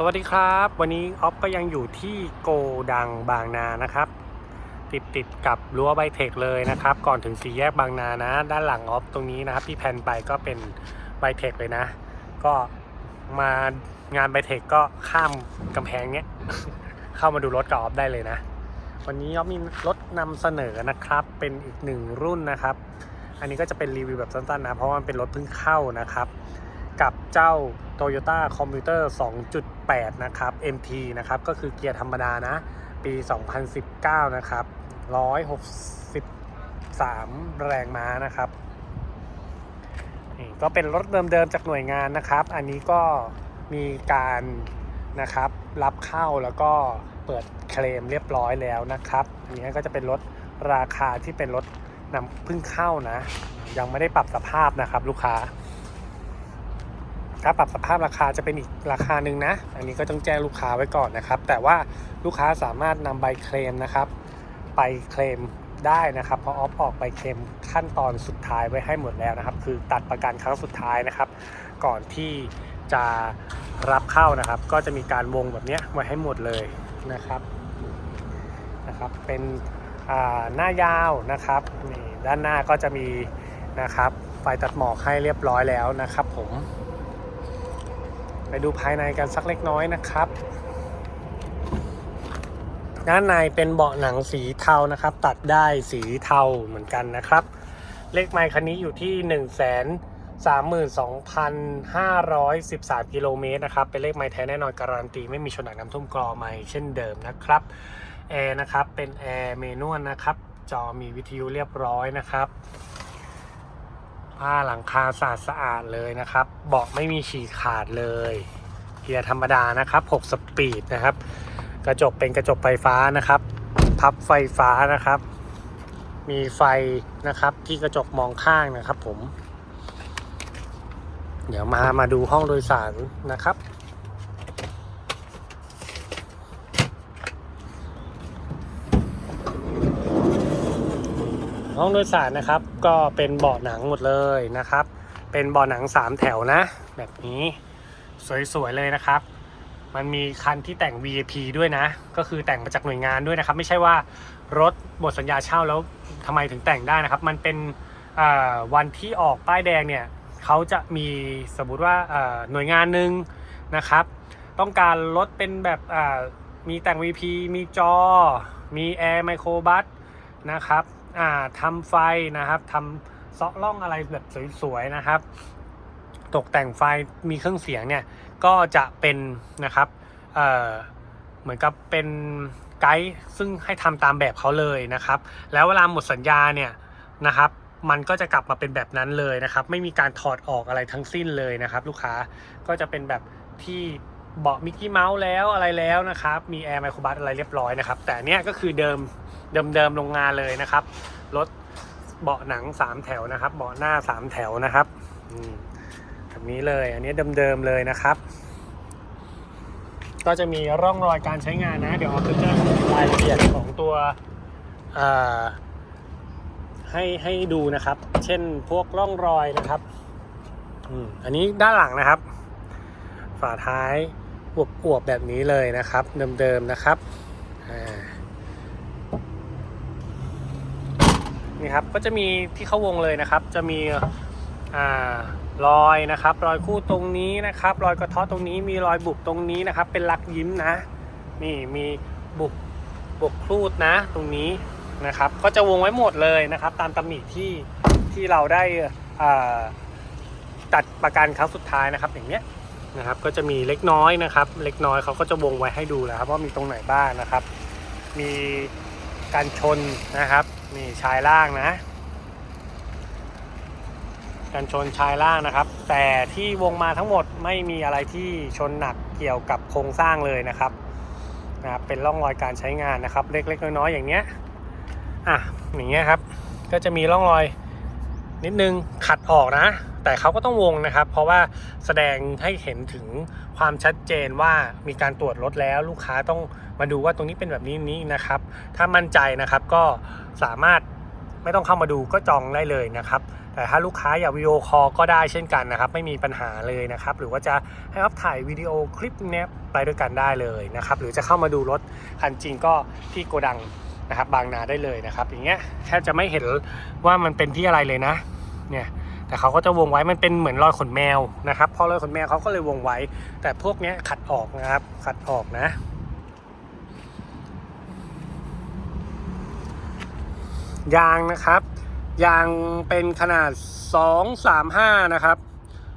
สวัสดีครับ วันนี้ออฟก็ยังอยู่ที่โกดังบางนานะครับ ติดติดกับรั้วไบเทคเลยนะครับ ก่อนถึงสี่แยกบางนานะ ด้านหลังออฟตรงนี้นะครับ ที่แพนไปก็เป็นไบเทคเลยนะ ก็มางานไบเทคก็ข้ามกำแพงเนี้ย เข้ามาดูรถกับออฟได้เลยนะ วันนี้ออฟมีรถนำเสนอนะครับ เป็นอีกหนึ่งรุ่นนะครับ อันนี้ก็จะเป็นรีวิวแบบสั้นๆนะ เพราะว่ามันเป็นรถเพิ่งเข้านะครับ กับเจ้า Toyota Commuter 2.8 นะครับ MT นะครับ ก็คือเกียร์ธรรมดานะ ปี 2019 นะครับ 163 แรงม้านะครับนี่ก็เป็นรถเดิมๆจากหน่วยงานนะครับ อันนี้ก็มีการนะครับรับเข้าแล้วก็เปิดเคลมเรียบร้อยแล้วนะครับ อันนี้ก็จะเป็นรถราคาที่เป็นรถนำพิ่งเข้านะ ยังไม่ได้ปรับสภาพนะครับลูกค้า ถ้าปรับสภาพราคาจะเป็นอีกราคาหนึ่งนะ อันนี้ก็ต้องแจ้งลูกค้าไว้ก่อนนะครับ แต่ว่าลูกค้าสามารถนำใบเคลมนะครับ ไปเคลมได้นะครับเพราะออฟออกใบเคลมขั้นตอนสุดท้ายไว้ให้หมดแล้วนะครับ คือตัดประกันครั้งสุดท้ายนะครับ ก่อนที่จะรับเข้านะครับ ก็จะมีการวงแบบนี้ไว้ให้หมดเลยนะครับนะครับเป็นหน้ายาวนะครับนี่ด้านหน้าก็จะมีนะครับไฟตัดหมอกให้เรียบร้อยแล้วนะครับผม ไปดูภายในกันสักเล็กน้อยนะครับ ด้านในเป็นเบาะหนังสีเทานะครับ ตัดได้สีเทาเหมือนกันนะครับ เลขไมค์คันนี้อยู่ที่1 3 2 5 1 3 กิโลเมตรนะครับ เป็นเลขไมค์แท้แน่นอนการันตีไม่มีชนหนักน้ำท่วมกรอไมค์เช่นเดิมนะครับแอร์นะครับเป็นแอร์เมนวลนะครับ จอมีวิทยุเรียบร้อยนะครับ ผ้าหลังคาสะอาดสะอาดเลยนะครับ เบาะไม่มีฉีกขาดเลยเกียร์ธรรมดานะครับ 6 สปีดนะครับ กระจกเป็นกระจกไฟฟ้านะครับ พับไฟฟ้านะครับ มีไฟนะครับที่กระจกมองข้างนะครับผม เดี๋ยวมามาดูห้องโดยสารนะครับ ห้องโดยสารนะครับ ก็เป็นเบาะหนังหมดเลยนะครับ เป็นเบาะหนัง 3 แถวนะ แบบนี้สวยๆเลยนะครับ มันมีคันที่แต่ง VIP ด้วยนะ ก็คือแต่งมาจากหน่วยงานด้วยนะครับ ไม่ใช่ว่ารถหมดสัญญาเช่าแล้วทำไมถึงแต่งได้นะครับ มันเป็นวันที่ออกป้ายแดงเนี่ยเขาจะมีสมมติว่าหน่วยงานหนึ่งนะครับ ต้องการรถเป็นแบบมีแต่ง VP มีจอ มีแอร์ไมโครบัสนะครับ อ่าทำไฟนะครับทำเซาะล่องอะไรแบบสวยๆนะครับ ตกแต่งไฟมีเครื่องเสียงเนี่ยก็จะเป็นนะครับเอ่อเหมือนกับเป็นไกด์ซึ่งให้ทำตามแบบเขาเลยนะครับ แล้วเวลาหมดสัญญาเนี่ยนะครับมันก็จะกลับมาเป็นแบบนั้นเลยนะครับ ไม่มีการถอดออกอะไรทั้งสิ้นเลยนะครับ ลูกค้าก็จะเป็นแบบที่ เบาะมิกกี้เมาส์แล้วอะไรแล้วนะครับ มีแอร์ไมโครบัสอะไรเรียบร้อยนะครับ แต่เนี้ยก็คือเดิมเดิมเดิมโรงงานเลยนะครับ รถเบาะหนัง 3 แถวนะครับ เบาะหน้า 3 แถวนะครับอืมแบบนี้เลย อันนี้เดิมๆเลยนะครับ ก็จะมีร่องรอยการใช้งานนะ เดี๋ยวเอาจะแจ้งรายละเอียดของตัวให้ให้ดูนะครับ เช่นพวกร่องรอยนะครับอืมอันนี้ด้านหลังนะครับ ฝาท้าย อวบอวบๆแบบนี้เลยนะครับ เดิมๆนะครับนี่ครับก็จะมีที่เข้าวงเลยนะครับ จะมีอ่ารอยนะครับ รอยคู่ตรงนี้นะครับ รอยกระเทาะตรงนี้มีรอยบุบตรงนี้นะครับ เป็นลักยิ้มนะ นี่มีบุบบุกครูดนะตรงนี้นะครับ ก็จะวงไว้หมดเลยนะครับ ตามตำหนิที่ที่เราได้อ่าตัดประกันครั้งสุดท้ายนะครับอย่างเนี้ย นะครับ ก็จะมีเล็กน้อยนะครับ เล็กน้อยเขาก็จะวงไว้ให้ดูแล้วครับว่ามีตรงไหนบ้างนะครับ มีการชนนะครับนี่ชายล่างนะกันชนชายล่างนะครับ แต่ที่วงมาทั้งหมดไม่มีอะไรที่ชนหนักเกี่ยวกับโครงสร้างเลยนะครับนะครับเป็นร่องรอยการใช้งานนะครับ เล็กๆน้อยๆอย่างเนี้ยอะอย่างเงี้ยครับ ก็จะมีร่องรอย นิดนึงขัดออกนะ แต่เขาก็ต้องวงนะครับ เพราะว่าแสดงให้เห็นถึงความชัดเจนว่ามีการตรวจรถแล้วลูกค้าต้องมาดูว่าตรงนี้เป็นแบบนี้นี้นะครับ ถ้ามั่นใจนะครับก็สามารถไม่ต้องเข้ามาดูก็จองได้เลยนะครับ แต่ถ้าลูกค้าอยากวิดีโอคอลก็ได้เช่นกันนะครับ ไม่มีปัญหาเลยนะครับ หรือว่าจะให้อัพถ่ายวิดีโอคลิปเนี้ยไปด้วยกันได้เลยนะครับ หรือจะเข้ามาดูรถคันจริงก็ที่โกดัง นะครับบางนาได้เลยนะครับ อย่างเงี้ยแทบจะไม่เห็นว่ามันเป็นที่อะไรเลยนะเนี่ยแต่เขาก็จะวงไว้มันเป็นเหมือนรอยขนแมวนะครับพอรอยขนแมวเขาก็เลยวงไว้ แต่พวกเนี้ยขัดออกนะครับ ขัดออกนะ ยางนะครับ ยางเป็นขนาด 235 นะครับ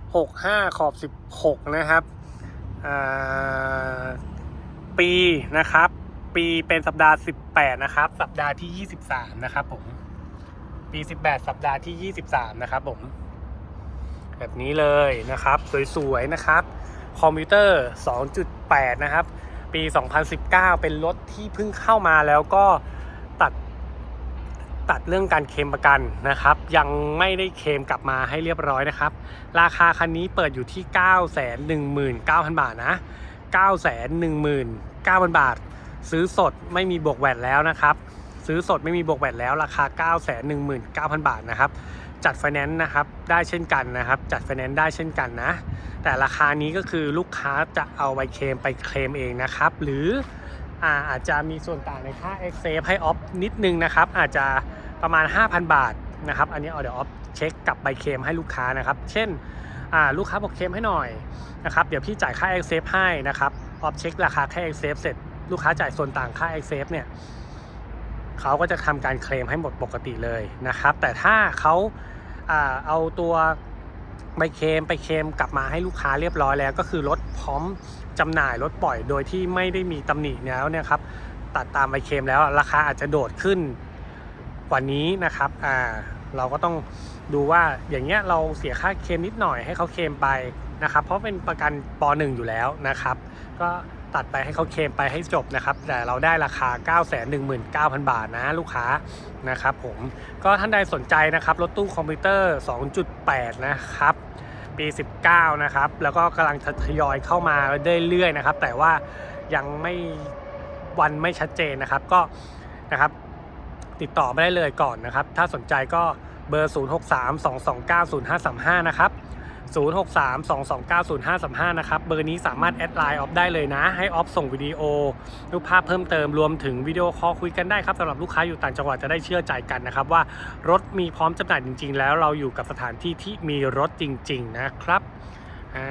65 ขอบ 16 นะครับปีนะครับ ปีเป็นสัปดาห์ 18 นะครับ สัปดาห์ที่ 23 นะครับผม ปี 18 สัปดาห์ที่ 23 นะครับผม แบบนี้เลยนะครับ สวยๆ นะครับ คอมพิวเตอร์ 2.8 นะครับ ปี 2019 เป็นรถที่เพิ่งเข้ามาแล้วก็ตัดตัดเรื่องการเคมประกันนะครับ ยังไม่ได้เคมกลับมาให้เรียบร้อยนะครับ ราคาคันนี้เปิดอยู่ที่ 9 1 9 0 0 0 บาทนะ 9 1 9 0 0 0 บาท ซื้อสดไม่มีบวกแวดแล้วนะครับ ซื้อสดไม่มีบวกแวดแล้วราคา 9 1 9 0 0 0 บาทนะครับ จัดไฟแนนซ์นะครับได้เช่นกันนะครับ จัดไฟแนนซ์ได้เช่นกันนะ แต่ราคานี้ก็คือลูกค้าจะเอาไปเคลมไปเคลมเองนะครับ หรืออาอาจจะมีส่วนต่างในค่า e x c e ให้ออฟนิดนึงนะครับ อาจจะประมาณ 5,000 บาทนะครับ อันนี้เอาเดี๋ยวออฟเช็คกับใบเคลมให้ลูกค้านะครับ เช่นลูกค้าบอกเคลมให้หน่อยนะครับ เดี๋ยวพี่จ่ายค่า e x c e ให้นะครับ ออฟเช็คราคาค่ e x c e เสร็จ ลูกค้าจ่ายส่วนต่างค่า e x c e เนี่ยเขาก็จะทำการเคลมให้หมดปกติเลยนะครับ แต่ถ้าเขาเอาตัวใบเคลมไปเคลมกลับมาให้ลูกค้าเรียบร้อยแล้ว ก็คือรถพร้อมจำหน่ายรถปล่อยโดยที่ไม่ได้มีตำหนิแล้วเนี่ยครับตัดตามใบเคลมแล้วราคาอาจจะโดดขึ้นกว่านี้นะครับอ่าเราก็ต้องดูว่าอย่างเงี้ยเราเสียค่าเคลมนิดหน่อยให้เขาเคลมไปนะครับ เพราะเป็นประกันป .1 อยู่แล้วนะครับ ก็ ตัดไปให้เขาเคมไปให้จบนะครับ แต่เราได้ราคา 9 1 9 0 0 0 บาทนะลูกค้านะครับผมก็ท่านใดสนใจนะครับ รถตู้คอมพิวเตอร์ 2.8 นะครับ ปี 19 นะครับ แล้วก็กำลังทยอยเข้ามาเรื่อยๆนะครับ แต่ว่ายังไม่วันไม่ชัดเจนนะครับก็นะครับติดต่อไม่ได้เลยก่อนนะครับ ถ้าสนใจก็เบอร์ 0632290535 นะครับ 0632290535 นะครับ เบอร์นี้สามารถแอดไลน์ออฟได้เลยนะ ให้ออฟส่งวิดีโอ รูปภาพเพิ่มเติมรวมถึงวิดีโอคอลคุยกันได้ครับสำหรับลูกค้าอยู่ต่างจังหวัดจะได้เชื่อใจกันนะครับ ว่ารถมีพร้อมจำหน่ายจริง ๆ แล้วเราอยู่กับสถานที่ที่มีรถจริง ๆ นะครับอ่า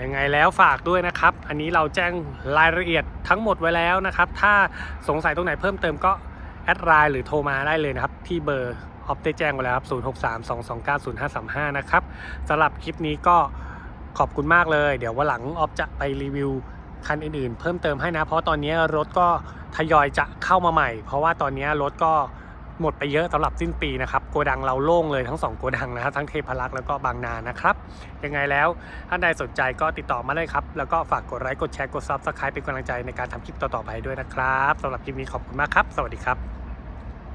ยังไงแล้วฝากด้วยนะครับ อันนี้เราแจ้งรายละเอียดทั้งหมดไว้แล้วนะครับ ถ้าสงสัยตรงไหนเพิ่มเติมก็แอดไลน์หรือโทรมาได้เลยนะครับ ที่เบอร์ ออฟได้แจ้งไว้แล้วครับ 0632290535 นะครับสำหรับคลิปนี้ก็ขอบคุณมากเลย เดี๋ยววันหลังออฟจะไปรีวิวคันอื่นๆ เพิ่มเติมให้นะ เพราะตอนนี้รถก็ทยอยจะเข้ามาใหม่ เพราะว่าตอนนี้รถก็หมดไปเยอะสำหรับสิ้นปีนะครับโกดังเราโล่งเลยทั้งสองโกดังนะครับทั้งเทพารักษ์แล้วก็บางนานะครับ ยังไงแล้วท่านใดสนใจก็ติดต่อมาเลยครับ แล้วก็ฝากกดไลค์กดแชร์กดซับสไครป์เป็นกำลังใจในการทำคลิปต่อๆไปด้วยนะครับสำหรับคลิปนี้ขอบคุณมากครับ สวัสดีครับ